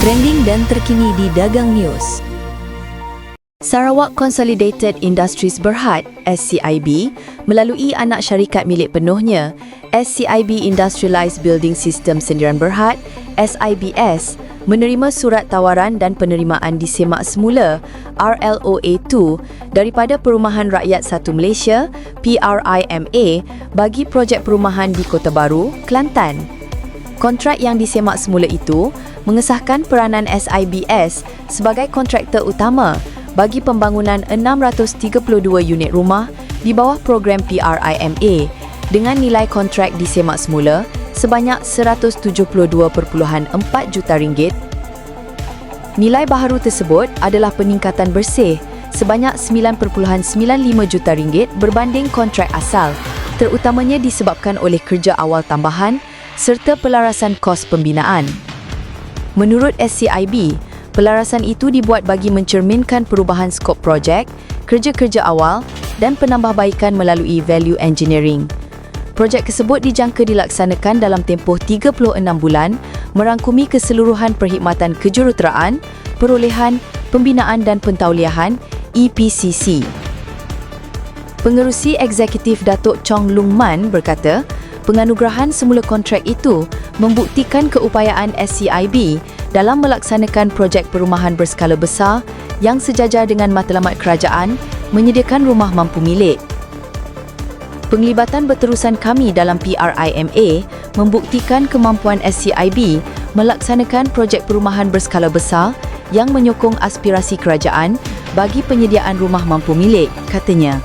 Trending dan terkini di Dagang News. Sarawak Consolidated Industries Berhad SCIB melalui anak syarikat milik penuhnya SCIB Industrialised Building System Sendirian Berhad SIBS menerima surat tawaran dan penerimaan disemak semula RLOA2 daripada Perumahan Rakyat Satu Malaysia PRIMA bagi projek perumahan di Kota Baru, Kelantan. Kontrak yang disemak semula itu mengesahkan peranan SIBS sebagai kontraktor utama bagi pembangunan 632 unit rumah di bawah program PRIMA dengan nilai kontrak disemak semula sebanyak 172.4 juta ringgit. Nilai baharu tersebut adalah peningkatan bersih sebanyak 9.95 juta ringgit berbanding kontrak asal, terutamanya disebabkan oleh kerja awal tambahan serta pelarasan kos pembinaan. Menurut SCIB, pelarasan itu dibuat bagi mencerminkan perubahan skop projek, kerja-kerja awal dan penambahbaikan melalui value engineering. Projek tersebut dijangka dilaksanakan dalam tempoh 36 bulan merangkumi keseluruhan perkhidmatan kejuruteraan, perolehan, pembinaan dan pentauliahan EPCC. Pengerusi Eksekutif Datuk Chong Lung Man berkata, penganugerahan semula kontrak itu membuktikan keupayaan SCIB dalam melaksanakan projek perumahan berskala besar yang sejajar dengan matlamat kerajaan menyediakan rumah mampu milik. Penglibatan berterusan kami dalam PRIMA membuktikan kemampuan SCIB melaksanakan projek perumahan berskala besar yang menyokong aspirasi kerajaan bagi penyediaan rumah mampu milik, katanya.